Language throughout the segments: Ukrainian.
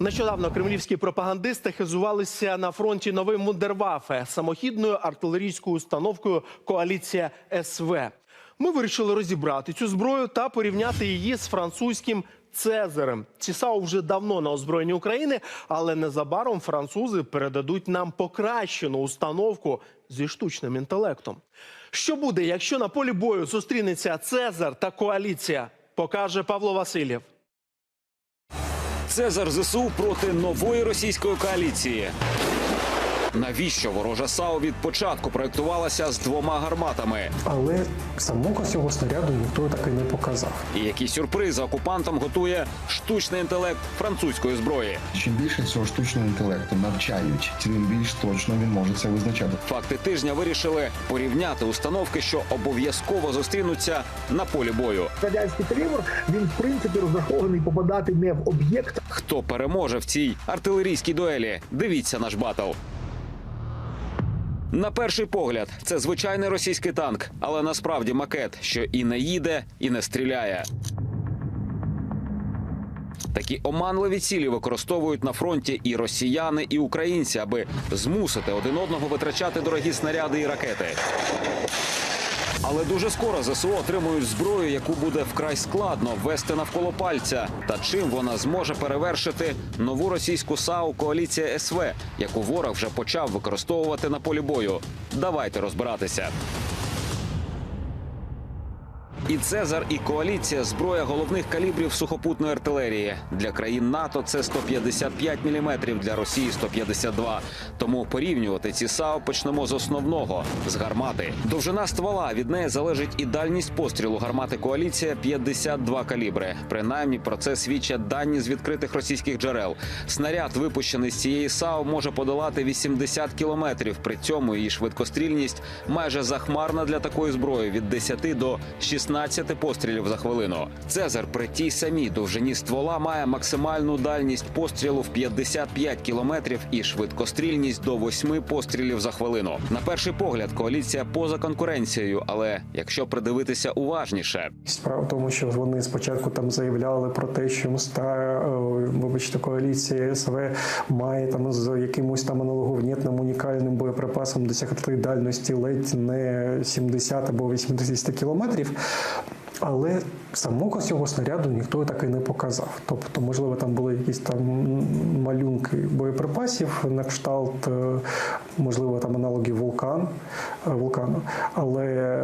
Нещодавно кремлівські пропагандисти хизувалися на фронті новим Мундервафе самохідною артилерійською установкою коаліція СВ. Ми вирішили розібрати цю зброю та порівняти її з французьким Цезарем. Ці САУ вже давно на озброєнні України, але незабаром французи передадуть нам покращену установку зі штучним інтелектом. Що буде, якщо на полі бою зустрінеться Цезар та коаліція? Покаже Павло Васильєв. Цезар ЗСУ проти нової російської коаліції. Навіщо ворожа САУ від початку проєктувалася з двома гарматами? Але самого цього снаряду ніхто так і не показав. І які сюрпризи окупантам готує штучний інтелект французької зброї? Чим більше цього штучного інтелекту навчають, тим більш точно він може це визначати. Факти тижня вирішили порівняти установки, що обов'язково зустрінуться на полі бою. радянський калібр він в принципі розрахований попадати не в об'єкт, Хто переможе в цій артилерійській дуелі? Дивіться наш батл. На перший погляд, це звичайний російський танк, але насправді макет, що і не їде, і не стріляє. Такі оманливі цілі використовують на фронті і росіяни, і українці, аби змусити один одного витрачати дорогі снаряди і ракети. Але дуже скоро ЗСУ отримують зброю, яку буде вкрай складно ввести навколо пальця. Та чим вона зможе перевершити нову російську САУ коаліція СВ, яку ворог вже почав використовувати на полі бою? Давайте розбиратися. І Цезар, і коаліція зброя головних калібрів сухопутної артилерії для країн НАТО. Це 155 мм, для Росії 152. Тому порівнювати ці САУ почнемо з основного з гармати. Довжина ствола від неї залежить і дальність пострілу гармати коаліція 52 калібри. Принаймні про це свідчать дані з відкритих російських джерел. Снаряд, випущений з цієї САУ, може подолати 80 кілометрів. При цьому її швидкострільність майже захмарна для такої зброї від 10 до 16 пострілів за хвилину. Цезар при тій самій довжині ствола має максимальну дальність пострілу в 55 кілометрів і швидкострільність до 8 пострілів за хвилину. На перший погляд, коаліція поза конкуренцією, але якщо придивитися уважніше, Справа в тому, що вони спочатку там заявляли про те, що ста, е, вибачте, коаліція СВ має там з якимось там аналоговнітним унікальним боєприпасом досягти дальності ледь не 70 або 80 кілометрів. Але самого цього снаряду ніхто так і не показав. Тобто, можливо, там були якісь там малюнки боєприпасів на кшталт, е, можливо, там аналоги вулкан, е, вулкану. Але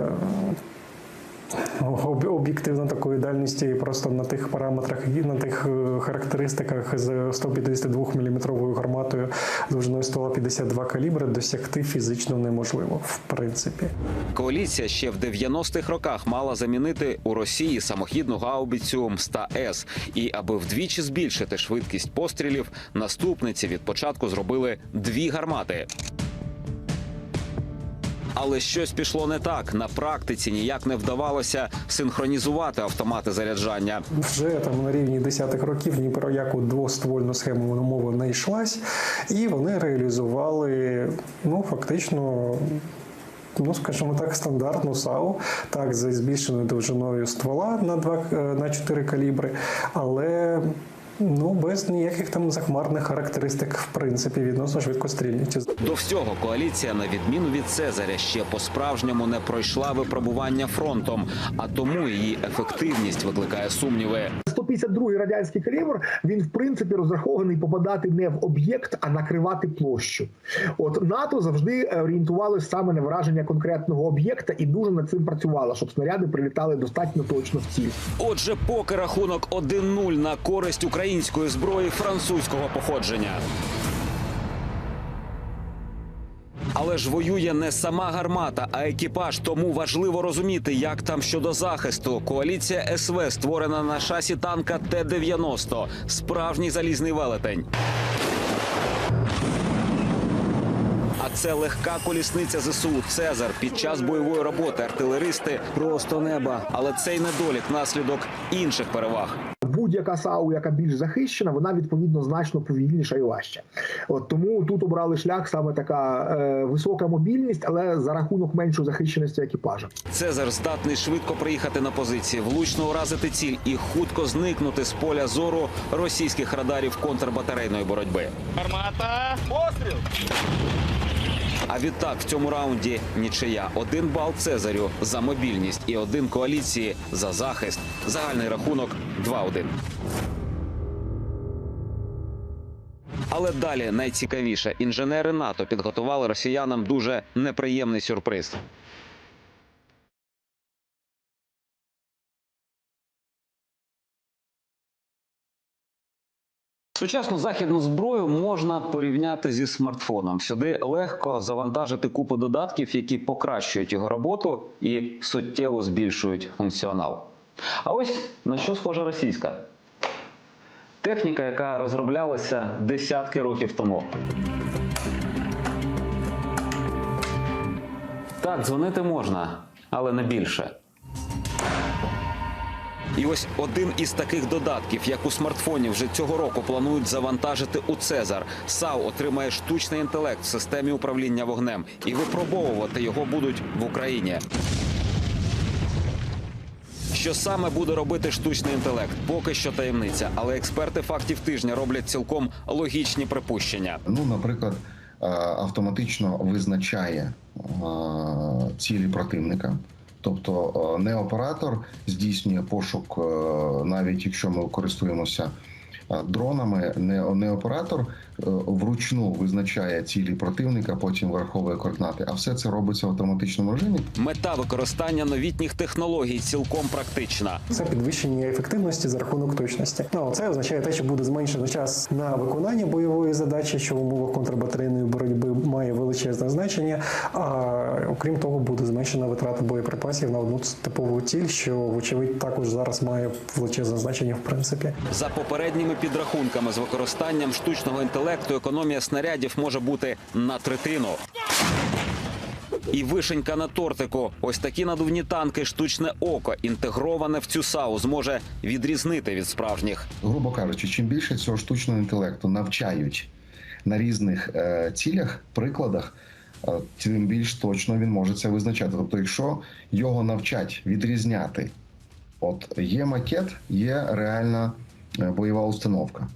Об'єктивно такої дальності просто на тих параметрах і на тих е, характеристиках з 152 мм гарматою довжиною ствола 52 калібри досягти фізично неможливо, в принципі. коаліція ще в 90-х роках мала замінити у Росії самохідну гаубицю МСТА-С. І аби вдвічі збільшити швидкість пострілів, наступниці від початку зробили дві гармати. Але щось пішло не так. На практиці ніяк не вдавалося синхронізувати автомати заряджання. Вже там на рівні десятих років ні про яку двоствольну схему мова не йшлась, і вони реалізували ну фактично. Ну, скажімо так, стандартну САУ, так, з збільшеною довжиною ствола на 2, на 4 калібри, але ну, без ніяких там захмарних характеристик, в принципі, відносно швидкострільності. До всього коаліція, на відміну від Цезаря, ще по-справжньому не пройшла випробування фронтом, а тому її ефективність викликає сумніви. 152-й радянський калібр він в принципі розрахований попадати не в об'єкт, а накривати площу. От НАТО завжди е, орієнтувалося саме на враження конкретного об'єкта і дуже над цим працювало, щоб снаряди прилітали достатньо точно в ціль. Отже, поки рахунок 1-0 на користь української зброї французького походження. Але ж воює не сама гармата, а екіпаж. Тому важливо розуміти, як там щодо захисту. Коаліція СВ створена на шасі танка Т-90. Справжній залізний велетень. А це легка колісниця ЗСУ Цезар. Під час бойової роботи артилеристи просто неба. Але цей недолік наслідок інших переваг. Будь-яка САУ, яка більш захищена, вона відповідно значно повільніша і важча. От тому тут обрали шлях саме така е, висока мобільність, але за рахунок меншої захищеності екіпажа. Цезар здатний швидко приїхати на позиції, влучно уразити ціль і хутко зникнути з поля зору російських радарів контрбатарейної боротьби. Армата! Постріл! А відтак в цьому раунді нічия. Один бал Цезарю за мобільність і один коаліції за захист. Загальний рахунок 2-1. Але далі найцікавіше. Інженери НАТО підготували росіянам дуже неприємний сюрприз. Сучасну західну зброю можна порівняти зі смартфоном. Сюди легко завантажити купу додатків, які покращують його роботу і суттєво збільшують функціонал. А ось на що схожа російська техніка, яка розроблялася десятки років тому. Так, дзвонити можна, але не більше. І ось один із таких додатків, як у смартфоні, вже цього року планують завантажити у Цезар. САУ отримає штучний інтелект в системі управління вогнем, і випробовувати його будуть в Україні. Що саме буде робити штучний інтелект? Поки що таємниця, але експерти фактів тижня роблять цілком логічні припущення. Ну, наприклад, е, автоматично визначає е, цілі противника. Тобто е, не оператор здійснює пошук, навіть якщо ми користуємося дронами, не, не оператор е, вручну визначає цілі противника, потім враховує координати, а все це робиться в автоматичному режимі. Мета використання новітніх технологій цілком практична. Це підвищення ефективності за рахунок точності. Ну це означає те, що буде зменшено час на виконання бойової задачі, що в умовах контрбатарейної боротьби має величезне значення. А окрім того, буде зменшена витрата боєприпасів на одну типову ціль, що вочевидь також зараз має величезне значення в принципі. За попередніми підрахунками з використанням штучного інтелекту економія снарядів може бути на третину. І вишенька на тортику. Ось такі надувні танки, штучне око, інтегроване в цю САУ, зможе відрізнити від справжніх. грубо кажучи, чим більше цього штучного інтелекту навчають на різних е, цілях, прикладах, е, тим більш точно він може це визначати. Тобто, якщо його навчать відрізняти, от є макет, є реальна бойова установка.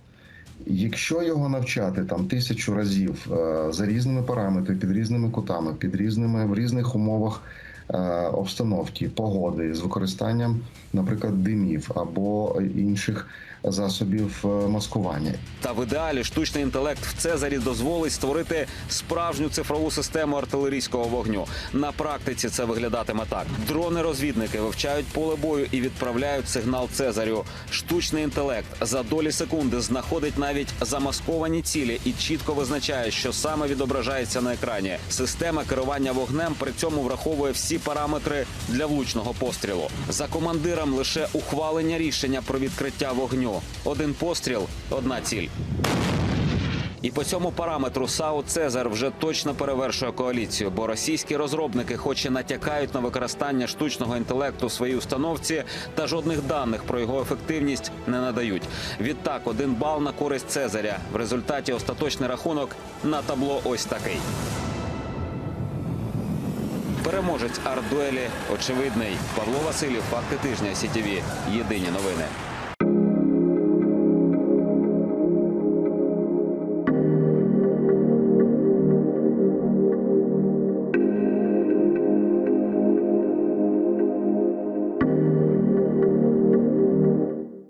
Якщо його навчати там тисячу разів е, за різними параметрами, під різними кутами, під різними в різних умовах е, обстановки, погоди з використанням, наприклад, димів або інших засобів е, маскування, Та в ідеалі штучний інтелект в Цезарі дозволить створити справжню цифрову систему артилерійського вогню. На практиці це виглядатиме так: дрони-розвідники вивчають поле бою і відправляють сигнал Цезарю. Штучний інтелект за долі секунди знаходить навіть замасковані цілі і чітко визначає, що саме відображається на екрані. Система керування вогнем при цьому враховує всі параметри для влучного пострілу. За командиром лише ухвалення рішення про відкриття вогню. Один постріл, одна ціль. І по цьому параметру САУ Цезар вже точно перевершує коаліцію, бо російські розробники, хоч і натякають на використання штучного інтелекту в своїй установці, та жодних даних про його ефективність не надають. Відтак, один бал на користь Цезаря. В результаті остаточний рахунок на табло ось такий. Переможець арт-дуелі очевидний. Павло Васильєв, факти тижня. СІТІВІ. Єдині новини.